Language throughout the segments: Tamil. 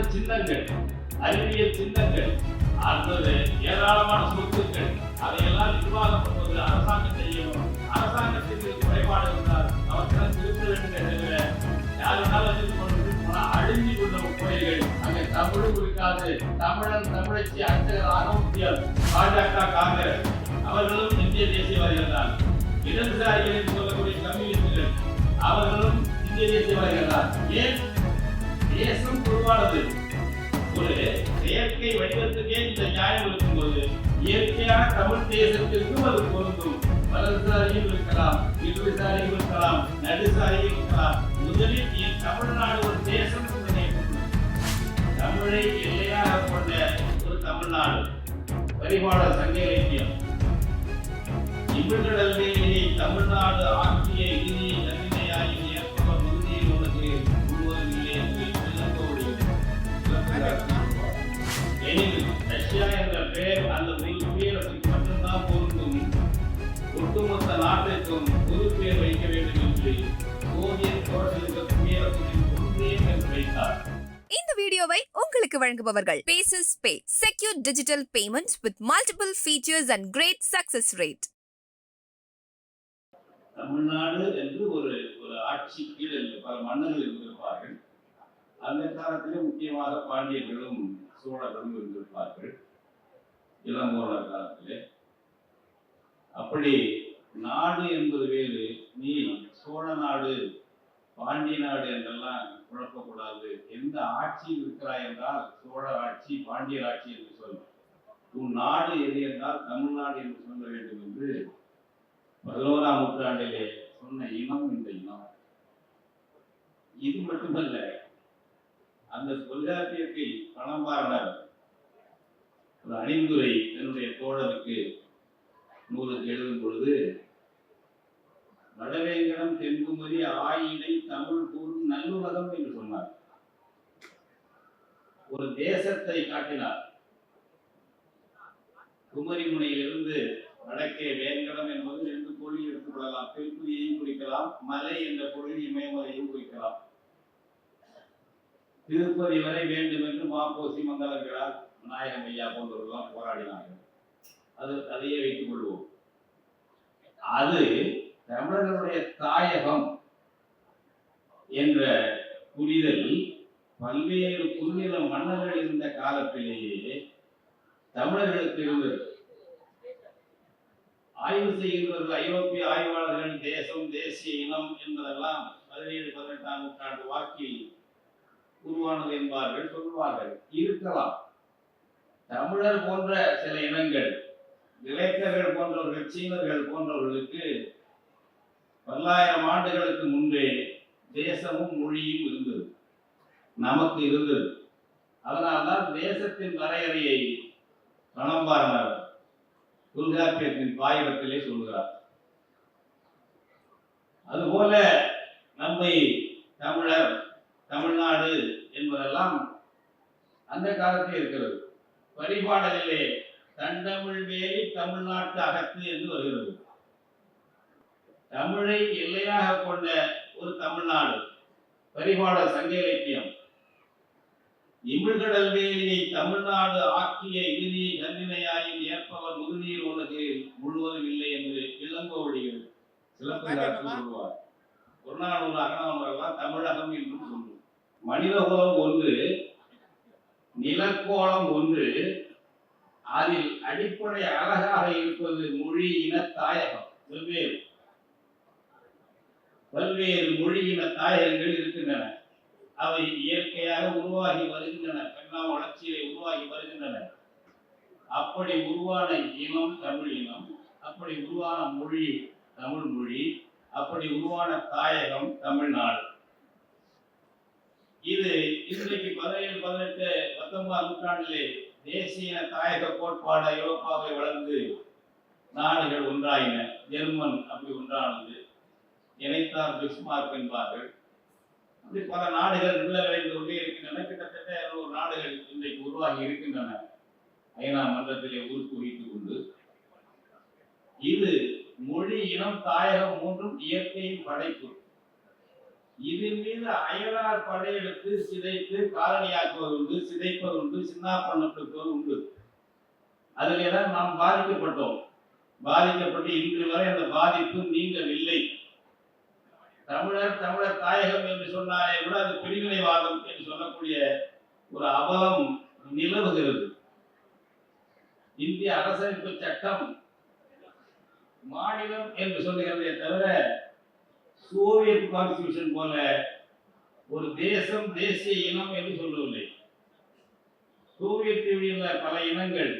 வரலாற்று சின்னங்கள் அறிவியல் சின்னங்கள் அடுத்தது ஏராளமான சொத்துக்கள். அதையெல்லாம் நிர்வாகம் பண்ணுவது அரசாங்கம் செய்யணும். அரசாங்கத்திற்கு குறைபாடு இருந்தால் அவர்கள் திருத்த வேண்டும் தவிர அழிஞ்சு கொண்ட கோயில்கள் அங்கே தமிழும் இருக்காது. தமிழன் தமிழச்சி அர்ச்சகர் ஆக முடியாது பாஜக காங்கிரஸ் அவர்களும் இந்திய தேசியவாதிகள் தான். இடதுசாரிகள் சொல்லக்கூடிய கம்யூனிஸ்டுகள் அவர்களும் இந்திய தேசியவாதிகள் தான். ஏன் தேசம் பொதுவானது ஒரு செயற்கை வடிவத்துக்கே இந்த நியாயம் இருக்கும்போது இயற்கையான தமிழ் தேசத்திற்கும் அது பொருந்தும் வலதுசாரியும் இருக்கலாம் இடதுசாரியும் இருக்கலாம் நடுசாரியும் இருக்கலாம். முதலில் என் தமிழ்நாடு ஒரு தேசம் தமிழை எல்லையாக கொண்ட ஒரு தமிழ்நாடு. பரிபாடல் சங்க இலக்கியம் இமிழ்கடல் தமிழ்நாடு ஆக்கிய இனிய வழங்குபவர்கள். Bases pay secure digital payment with multiple features and great success rate Tamil Nadu என்று ஒரு ஒரு ஆட்சி கீழ் பல மன்னர்கள் இருந்திருப்பார்கள். அந்த காலத்தில் முக்கியமாக பாண்டியர்களும் சோழர்களும் இருந்திருப்பார்கள். இளங்கோளர் காலத்திலே. அப்படி நாடு என்பது வேறு. நீ சோழ நாடு பாண்டிய நாடு என்றெல்லாம் குழப்பக்கூடாது எந்த ஆட்சியில் இருக்கிறாய் என்றால் சோழர் ஆட்சி பாண்டியர் ஆட்சி என்று சொல் உன் நாடு எது என்றால் தமிழ்நாடு என்று சொல்ல வேண்டும் என்று பதினோராம் நூற்றாண்டிலே சொன்ன இனம் இந்த இனம். இது மட்டுமல்ல அந்த தொல்காப்பியத்தில் பணம்பாரணர் ஒரு அணிந்துரை தன்னுடைய தோழருக்கு நூலுக்கு எழுதும் பொழுது வடவேங்கடம் தென்குமரி ஆயினை தமிழ் கூறும் நல்லுலகம் என்று சொன்னார். ஒரு தேசத்தை காட்டினார். குமரி முனையிலிருந்து வடக்கே வேங்கடம் என்பது ரெண்டு பொருள் எடுத்துக் கொள்ளலாம். குறிக்கலாம். மலை என்ற பொருள் இமயமலையும் குறிக்கலாம். திருப்பதி வரை வேண்டும் என்று மாப்போசி மங்கலங்களால் விநாயகம் ஐயா போன்றவர்கள்லாம் போராடினார்கள். அது அதையே வைத்துக் கொள்வோம். அது தமிழர்களுடைய தாயகம் என்ற புரிதல் பல்வேறு குறுநில மன்னர்கள் இருந்த காலத்திலேயே தமிழர்களுக்கு இருந்தது. ஆய்வு செய்கின்றது ஐரோப்பிய ஆய்வாளர்கள் தேசம் தேசிய இனம் என்பதெல்லாம் பதினேழு பதினெட்டாம் நூற்றாண்டு வாக்கில் உருவானது என்பார்கள் சொல்வார்கள். இருக்கலாம். தமிழர் போன்ற சில இனங்கள் கிரேக்கர்கள் போன்றவர்கள் சீனர்கள் போன்றவர்களுக்கு பல்லாயிரம் ஆண்டுகளுக்கு முன்பே தேசமும் மொழியும் இருந்தது. நமக்கு இருந்தது. அதனால்தான் தேசத்தின் வரையறையை பணம்பாரனர் தொல்காப்பியத்தின் பாயிரத்திலே சொல்கிறார். அதுபோல நம்மை தமிழர் தமிழ்நாடு என்பதெல்லாம் அந்த காலத்தில் இருக்கிறது. பரிபாடலிலே தண்டமிழ் வேலி தமிழ்நாட்டு அகத்து என்று வருகிறது. தமிழை எல்லையாக கொண்ட ஒரு தமிழ்நாடு. பரிபாடல் சங்க இலக்கியம். இமிழ்கடல் வேலியை தமிழ்நாடு ஆக்கிய இறுதி கன்னினையாயின் ஏற்பவர் முதுநீர் உனக்கு முழுவதும் இல்லை என்று இளங்கோவடிகள் சிலப்பதிகாரத்தில் சொல்லுவார். புறநானூறு அகநானூரெல்லாம் தமிழகம் என்றும் சொல்லும் மனிதகுலம் ஒன்று நிலக்கோளம் ஒன்று அதில் அடிப்படை அழகாக இருப்பது மொழி இன தாயகம் வெவ்வேறு. பல்வேறு மொழியின தாயகங்கள் இருக்கின்றன. அவை இயற்கையாக உருவாகி வருகின்றன. பெண்ணா வளர்ச்சியை உருவாகி வருகின்றன. அப்படி உருவான இனம் தமிழ் இனம் அப்படி உருவான மொழி தமிழ் மொழி அப்படி உருவான தாயகம் தமிழ்நாடு. இது இன்றைக்கு பதினேழு பதினெட்டு பத்தொன்பதாம் நூற்றாண்டிலே தேசிய தாயக கோட்பாடு ஐரோப்பாவை வளர்ந்து நாடுகள் ஒன்றாயின. ஜெர்மன் அப்படி ஒன்றானது. இணைத்தார் பிஸ்மார்க் என்பார்கள். அப்படி பல நாடுகள் விளைந்து கொண்டே இருக்கின்றன. கிட்டத்தட்ட இருநூறு நாடுகள் இன்றைக்கு உருவாகி இருக்கின்றன. ஐநா மன்றத்திலே உறுப்பு வைத்துக் கொண்டு இது மொழி இனம் தாயகம் மூன்றும் இயற்கையின் படைப்பு. இதன் மீது அயலார் படையெடுத்து சிதைத்து காலனியாக்குவது உண்டு சிதைப்பது உண்டு சின்னாப்பண்ணப்படுத்துவது உண்டு. அதிலே தான் நாம் பாதிக்கப்பட்டோம். பாதிக்கப்பட்டு இன்று வரை அந்த பாதிப்பு நீங்கவில்லை தமிழர் தமிழர் தாயகம் என்று சொன்னாலே கூட அது பிரிவினைவாதம் என்று சொல்லக்கூடிய ஒரு அவலம் நிலவுகிறது. இந்திய அரசமைப்பு சட்டம் மாநிலம் என்று சொல்லுகிறதே தவிர சோவியத் கான்ஸ்டியூஷன் போல ஒரு தேசம் தேசிய இனம் என்று சொல்லவில்லை. சோவியத் யூனியன்ல பல இனங்கள்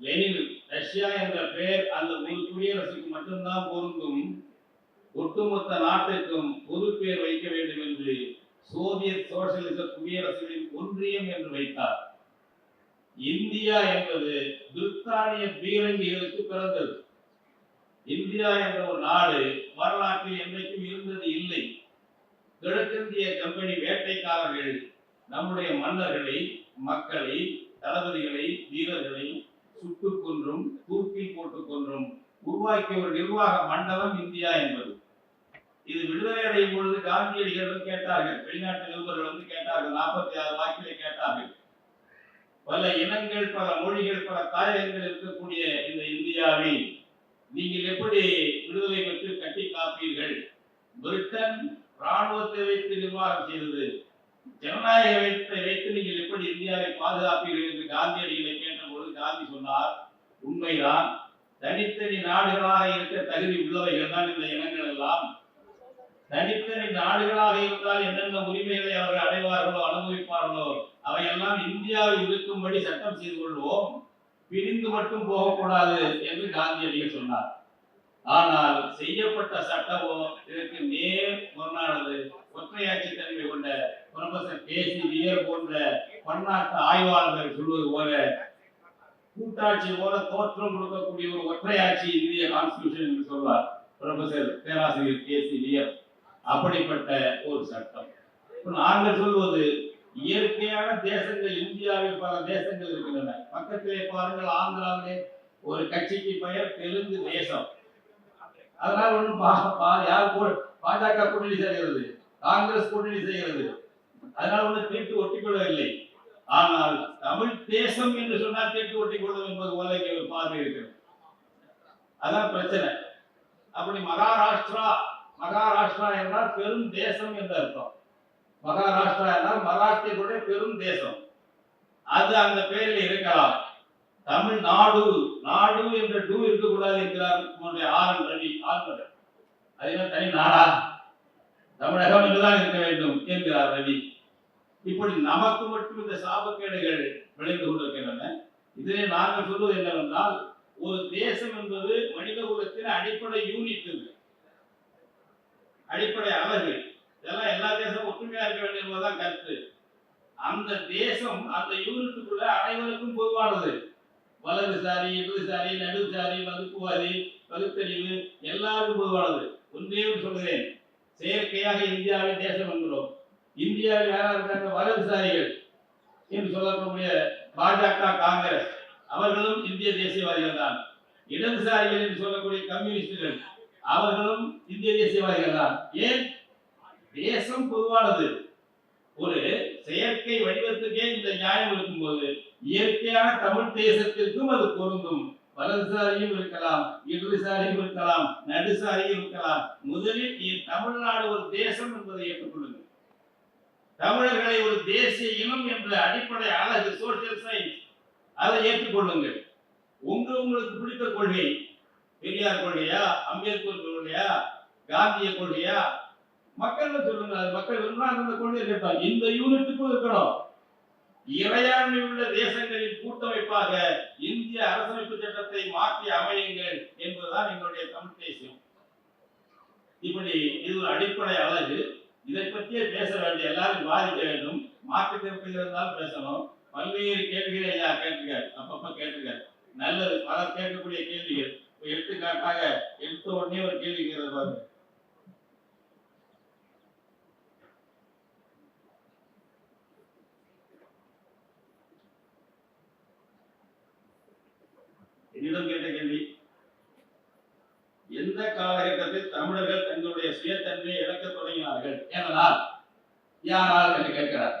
லெனின் ரஷ்யா என்ற பெயர் அந்த ஒரு குடியரசுக்கு மட்டும்தான் பொருந்தும். ஒட்டுமொத்த நாட்டுக்கும் பொது வைக்க வேண்டும் என்று சோவியத் சோசியலிச குடியரசுகளின் ஒன்றியம் என்று வைத்தார். இந்தியா என்பது பிரித்தானிய பீரங்கிகளுக்கு பிறந்தது. இந்தியா என்ற ஒரு நாடு வரலாற்றில் என்றைக்கும் இருந்தது இல்லை. கிழக்கிந்திய கம்பெனி வேட்டைக்காரர்கள் நம்முடைய மன்னர்களை மக்களை தளபதிகளை வீரர்களை சுட்டுக் கொன்றும் தூக்கில் போட்டுக் கொன்றும் உருவாக்கிய ஒரு நிர்வாக மண்டலம் இந்தியா என்பது. இது விடுதலை அடையும் பொழுது காந்தியடிகள் கேட்டார்கள் வெளிநாட்டு நிருபர்கள் வந்து கேட்டார்கள் நாற்பத்தி ஆறு வாக்கிலே கேட்டார்கள். பல இனங்கள் பல மொழிகள் பல தாயகங்கள் இருக்கக்கூடிய இந்த இந்தியாவில் நீங்கள் எப்படி விடுதலை பெற்று கட்டி காப்பீர்கள்? பிரிட்டன் ராணுவத்தை வைத்து நிர்வாகம் செய்தது. ஜனநாயக வைத்தை வைத்து நீங்கள் எப்படி இந்தியாவை பாதுகாப்பீர்கள் என்று காந்தியடிகளை கேட்டபொழுது காந்தி சொன்னார் உண்மைதான். தனித்தனி நாடுகளாக இருக்க தகுதி உள்ளவைகள் தான் இந்த இனங்கள் எல்லாம். தனித்தனி நாடுகளாக இருந்தால் என்னென்ன உரிமைகளை அவர்கள் அடைவார்களோ அனுபவிப்பார்களோ அவையெல்லாம் இந்தியாவில் இருக்கும்படி சட்டம் செய்து கொள்வோம். பிரிந்து மட்டும் போகக்கூடாது என்று காந்தியடிகள் சொன்னார். ஆனால் செய்யப்பட்ட சட்டமோ இதற்கு நேர் முரணானது. ஒற்றையாட்சி தன்மை கொண்ட புரொஃபசர் கே சி வியர் போன்ற பன்னாட்டு ஆய்வாளர்கள் சொல்வது போல கூட்டாட்சி போல தோற்றம் கொடுக்கக்கூடிய ஒரு ஒற்றையாட்சி இந்திய கான்ஸ்டியூஷன் என்று சொல்வார் புரொஃபசர் பேராசிரியர் கே சி வியர். அப்படிப்பட்ட ஒரு சட்டம். நாங்கள் சொல்வது இயற்கையான தேசங்கள் இந்தியாவில் பல தேசங்கள் இருக்கின்றன. பக்கத்திலே பாருங்கள் ஆந்திராவிலே ஒரு கட்சிக்கு பெயர் தெலுங்கு தேசம். அதனால் ஒன்றும் பா- பா- யார் பாஜக கூட்டணி செய்கிறது காங்கிரஸ் கூட்டணி செய்கிறது அதனால் ஒன்று தீட்டு ஒட்டிக்கொள்ளவில்லை. ஆனால் தமிழ் தேசம் என்று சொன்னால் தீட்டு ஒட்டிக்கொள்ளும் என்பது போல இங்கே பார்வை இருக்கிறது. அதான் பிரச்சனை. அப்படி மகாராஷ்டிரா மகாராஷ்டிரா என்றால் பெரும் தேசம் என்று அர்த்தம். மகாராஷ்டிரா என்றால் மராட்டியர்களுடைய பெரும் தேசம். அது அந்த பெயரில் இருக்கலாம். தமிழ்நாடு நாடு என்ற டூ இருக்கக்கூடாது என்கிறார் நம்முடைய ஆர் என் ரவி ஆளுநர் அதே தனி நாடா? தமிழகம் என்றுதான் இருக்க வேண்டும் என்கிறார் ரவி. இப்படி நமக்கு மட்டும் இந்த சாபக்கேடுகள் விளைந்து கொண்டிருக்கின்றன. இதிலே நாங்கள் சொல்வது என்னவென்றால் ஒரு தேசம் என்பது மனித குலத்தின் அடிப்படை யூனிட் இது அடிப்படை அழகு இதெல்லாம் எல்லா தேசமும் ஒற்றுமையா இருக்க வேண்டும் கருத்து. அந்த தேசம் அந்த யூனிட்டுக்குள்ள அனைவருக்கும் பொதுவானது. வலதுசாரி இடதுசாரி நடுசாரி வகுப்புவாரி பகுத்தறிவு எல்லாருக்கும் பொதுவானது. ஒன்றே சொல்கிறேன் செயற்கையாக இந்தியாவை தேசம் என்கிறோம். இந்தியாவில் யாரா இருக்காங்க? வலதுசாரிகள். என்று சொல்லக்கூடிய பாஜக காங்கிரஸ். அவர்களும் இந்திய தேசியவாதிகள் தான். இடதுசாரிகள் என்று சொல்லக்கூடிய கம்யூனிஸ்டுகள். அவர்களும் இந்திய தேசியவாதிகள் தான் ஏன்? தேசம் பொதுவானது. ஒரு செயற்கை வடிவத்துக்கே இந்த நியாயம் இருக்கும்போது இயற்கையான தமிழ் தேசத்திற்கும் அது பொருந்தும். வலதுசாரியும் இருக்கலாம் இடதுசாரியும் இருக்கலாம் நடுசாரியும் இருக்கலாம். முதலில் தமிழ்நாடு ஒரு தேசம் என்பதை ஏற்றுக்கொள்ளுங்கள். தமிழர்களை ஒரு தேசிய இனம் என்ற அடிப்படை அழகு சோசியல் சயின்ஸ் அதை ஏற்றுக்கொள்ளுங்கள். உங்க உங்களுக்கு பிடித்த கொள்கை பெரியார் கொள்கையா அம்பேத்கர் கொள்கையா காந்திய கொள்கையா? மக்கள் சொல்லுங்க மக்கள் விரும்பினா அந்த கொள்கை கேட்பாங்க இந்த யூனிட்டுக்கும் இருக்கணும். இறையாண்மை உள்ள தேசங்களின் கூட்டமைப்பாக இந்திய அரசமைப்பு சட்டத்தை மாற்றி அமையுங்கள் என்பதுதான் எங்களுடைய தமிழ் தேசியம். இப்படி இது ஒரு அடிப்படை அழகு. இதை பற்றியே பேச வேண்டிய எல்லாரும் பாதிக்க வேண்டும். மாற்று கருத்துகள் இருந்தாலும் பேசணும். பல்வேறு கேள்விகளை ஐயா கேட்டுக்காரு அப்பப்ப கேட்டுக்காரு நல்லது பலர் கேட்கக்கூடிய கேள்விகள். எடுத்துக்காட்டாக எடுத்த உடனே ஒரு கேள்வி கேட்கிறது பாருங்க. என்னிடம் கேட்ட கேள்வி எந்த காலகட்டத்தில் தமிழர்கள் தங்களுடைய சுயத்தன்மையை இழக்க தொடங்கினார்கள் ஏனென்றால் யாரால் என்று கேட்கிறார்.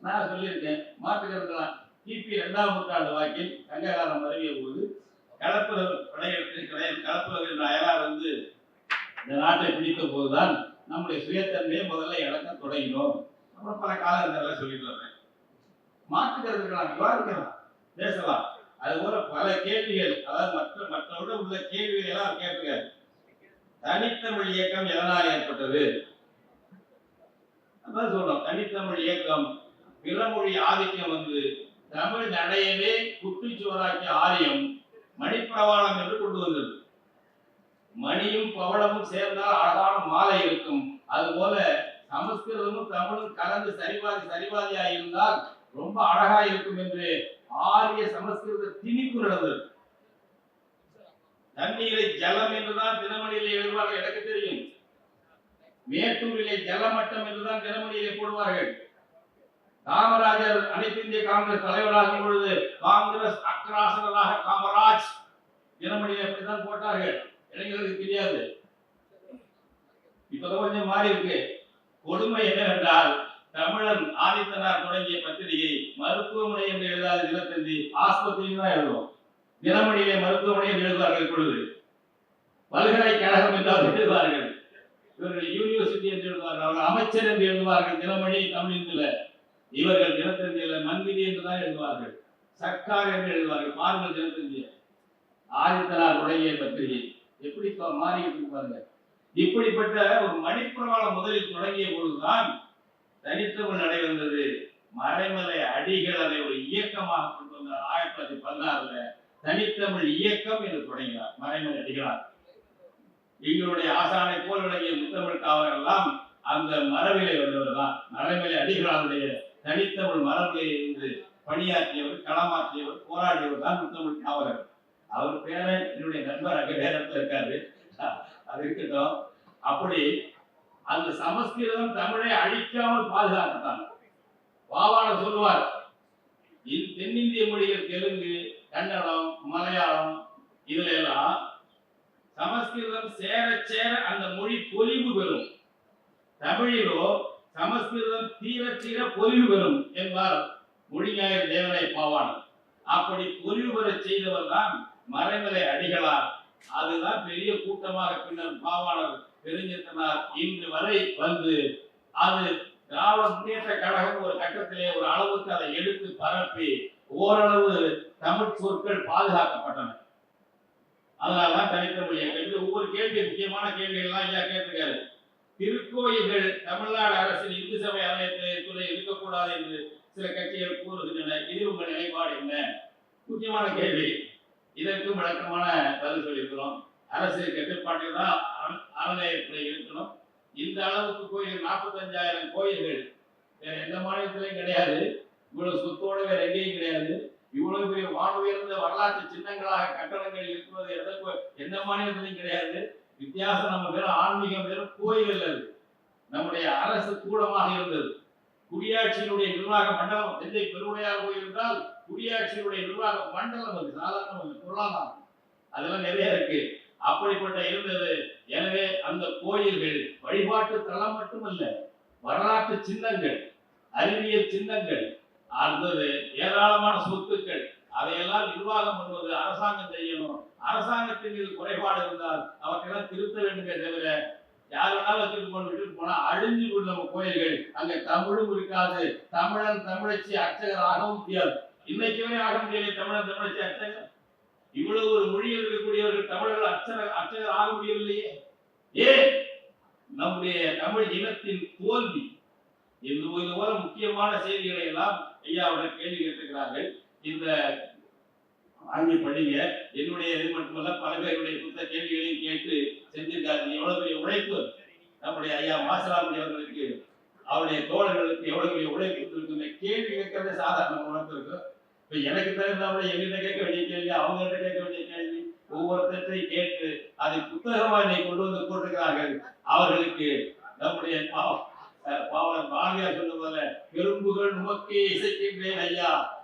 நான் சொல்லியிருக்கேன் மாற்றுக்கிறதுலாம் கிபி இரண்டாம் நூற்றாண்டு வாக்கில் சங்ககாலம் வருகிய போது கலப்புறவு படையெடுத்து கிடையாது கலப்புரர் அயலார் வந்து இந்த நாட்டை பிடித்த போதுதான் நம்முடைய சுயத்தன்மையை முதல்ல இழக்க தொடங்கினோம். அப்புறம் பல காலங்கள்ல சொல்லிட்டு வர்றேன் மாற்றுகிறதுக்கலாம் விவாதிக்கலாம் பேசலாம். அது போல பல கேள்விகள் அதாவது மற்ற மற்றவர்கள் உள்ள கேள்விகள் எல்லாம் கேட்பீங்க தனித்தமிழ் இயக்கம் எதனால் ஏற்பட்டது? அதான் சொல்றோம். தனித்தமிழ் இயக்கம் பிறமொழி ஆதிக்கம் வந்து தமிழ் நடையவே குட்டிச்சுவராக்கிய ஆரியம். மணிப்பிரவாளம் என்று கொண்டு வந்தது. மணியும் பவளமும் சேர்ந்தால் அழகான மாலை இருக்கும். அதுபோல சமஸ்கிருதமும் தமிழும் கலந்து சரிபாதி சரிபாதியா இருந்தால் ரொம்ப அழகா இருக்கும் என்று ஆரிய சமஸ்கிருத திணிப்பு நடந்தது தண்ணீரை ஜலம் என்றுதான் தினமணியிலே எழுதுவார்கள் எனக்கு தெரியும். மேட்டூரிலே ஜலமட்டம் என்றுதான் தினமணியிலே போடுவார்கள். காமராஜர் அனைத்து இந்திய காங்கிரஸ் தலைவராகும் பொழுது காங்கிரஸ் அக்ராசனராக காமராஜ் தினமணியை அப்படித்தான் போட்டார்கள். இளைஞர்களுக்கு தெரியாது. இப்பதான் கொஞ்சம் மாறி இருக்கு. கொடுமை என்னவென்றால் தமிழன் ஆதித்தனார் தொடங்கிய பத்திரிகை மருத்துவமனை என்று எழுதாத தினத்தந்தி ஆஸ்பத்திரியில் தான் எழுதுவோம். தினமணியிலே மருத்துவமனை என்று எழுதுவார்கள் பொழுது பல்கலைக்கழகம் என்றால் எழுதுவார்கள். இவர்கள் யூனிவர்சிட்டி என்று எழுதுவார்கள். அவர்கள் அமைச்சர் என்று எழுதுவார்கள் தினமணி தமிழிந்தில இவர்கள் தினத்தந்தியில மந்திரி என்றுதான் எழுதுவார்கள். சர்க்கார் என்று எழுதுவார்கள். பாருங்கள் தினத்தந்திய. ஆதித்தனார் உடைய பத்திரிகை எப்படி இப்ப மாறிட்டு பாருங்க. இப்படிப்பட்ட ஒரு மணிப்பிரவாளம் முதலில் தொடங்கிய பொழுதுதான் தனித்தமிழ் நடைபெறுந்தது மறைமலை அடிகள் அதை ஒரு இயக்கமாக கொண்டு வந்தார். ஆயிரத்தி தொள்ளாயிரத்தி பதினாறுல தனித்தமிழ் இயக்கம் என்று தொடங்கினார் மறைமலை அடிகளார். எங்களுடைய ஆசானை போல் விளங்கிய முத்தமிழ் காவலர் எல்லாம் அந்த மரபிலே வந்தவர் தான் மறைமலை அடிகளாருடைய தனித்தமிழ் மரபிலே இருந்து பணியாற்றியவர் களமாற்றியவர் போராடியவர் தான் முத்தமிழ் காவலர். அவர் பேரை என்னுடைய நண்பர் அங்க வேறத்துல இருக்காரு. அது இருக்கட்டும். அப்படி அந்த சமஸ்கிருதம் தமிழை அழிக்காமல் பாதுகாத்தான் பாவாணர் சொல்லுவார் தென்னிந்திய மொழிகள் தெலுங்கு கன்னடம் மலையாளம் இதுல எல்லாம் சமஸ்கிருதம் சேர சேர அந்த மொழி பொலிவு பெறும். தமிழிலோ சமஸ்கிருதம் தீர தீர பொலிவு பெறும் என்பார் மொழிஞாயிறு தேவனை பாவாணர். அப்படி பொலிவு பெற செய்தவர் தான் மறைமலை அடிகளார். அதுதான் பெரிய கூட்டமாக பின்னர் பாவாளர் பெருஞ்சித்தனார். இன்று வரை வந்து அது திராவிட முன்னேற்ற கழகம் ஒரு கட்டத்திலே ஒரு அளவுக்கு அதை எடுத்து பரப்பி ஓரளவு தமிழ் சொற்கள் பாதுகாக்கப்பட்டன. அதனாலதான் தனித்தமிழ் இயக்கம் ஒவ்வொரு கேள்வி முக்கியமான கேள்விகள்லாம் ஐயா கேட்டிருக்காரு. திருக்கோயில்கள் தமிழ்நாடு அரசின் இந்து சபை ஆலயத்தில் இருக்கக்கூடாது என்று சில கட்சிகள் கூறுகின்றன. இது உங்கள் நிலைப்பாடு என்ன? முக்கியமான கேள்வி. இதற்கும் வழக்கமான பதில் சொல்லியிருக்கிறோம். அரசு கட்டுப்பாட்டில் தான் அறநிலையத்துறை இருக்கணும். இந்த அளவுக்கு கோயில் நாற்பத்தஞ்சாயிரம் கோயில்கள். வேற எந்த மாநிலத்திலையும் கிடையாது. இவ்வளவு சொத்தோட வேற எங்கேயும் கிடையாது. இவ்வளவு பெரிய வானுயர்ந்த வரலாற்று சின்னங்களாக கட்டடங்கள் இருக்கிறது எந்த கோ- எந்த மாநிலத்திலையும் கிடையாது. வித்தியாசம் நம்ம வெறும் ஆன்மீகம் வெறும் கோயில் அல்லது நம்முடைய அரசு கூடமாக இருந்தது. குடியாட்சியினுடைய நிர்வாக மண்டலம் தஞ்சை பெருவுடையார் கோயில் என்றால் குடியாட்சியினுடைய நிர்வாக மண்டலம் அது. சாதாரண ஒரு பொருளாதாரம். அதெல்லாம் நிறைய இருக்கு. அப்படிப்பட்ட இருந்தது. எனவே அந்த கோயில்கள் வழிபாட்டு தலம் மட்டுமல்ல வரலாற்று சின்னங்கள் அறிவியல் சின்னங்கள் அடுத்தது ஏராளமான சொத்துக்கள் அதையெல்லாம் நிர்வாகம் பண்ணுவது அரசாங்கம் செய்யணும். அரசாங்கத்தின் மீது குறைபாடு இருந்தால் அவற்றையெல்லாம் திருத்த வேண்டுமே தவிர யார் வேணாலும் வச்சுட்டு போன விட்டுட்டு போனா அழிஞ்சு போய் நம்ம கோயில்கள். அங்க தமிழும் இருக்காது. தமிழன் தமிழச்சி அர்ச்சகர் ஆகவும் முடியாது. இன்னைக்குமே ஆக முடியலை தமிழன் தமிழச்சி அர்ச்சகர். இவ்வளவு ஒரு மொழியில் இருக்கக்கூடியவர்கள் தமிழர்கள் அர்ச்சகர் அர்ச்சகர் ஆக முடியவில்லையே. ஏன் நம்முடைய தமிழ் இனத்தின் தோல்வி. இந்த இது முக்கியமான செய்திகளை எல்லாம் ஐயாவுடன் கேள்வி கேட்டிருக்கிறார்கள். இந்த ஆண்மை படிங்க என்னுடைய இது மட்டுமல்ல பல பேருடைய புத்த கேள்விகளையும் கேட்டு செஞ்சிருக்காரு. எவ்வளவு பெரிய உழைப்பு? நம்முடைய ஐயா மாசலாமணி அவர்களுக்கு அவருடைய தோழர்களுக்கு எவ்வளவு பெரிய உழைப்பு இருக்குன்னு கேள்வி கேட்கறது சாதாரண உணர்ந்திருக்கு இப்ப எனக்கு தகுந்தாமல் எங்கிட்ட கேட்க வேண்டிய கேள்வி அவங்ககிட்ட கேட்க வேண்டிய கேள்வி ஒவ்வொருத்தரையும் கேட்டு அதை புத்தகமா இன்னைக்கு கொண்டு வந்து போட்டிருக்கிறார்கள். அவர்களுக்கு நம்முடைய பாவ- பாவலர் பாரதியார் சொன்ன போல பெரும்புகள் நோக்கி இசைக்கின்றேன் ஐயா.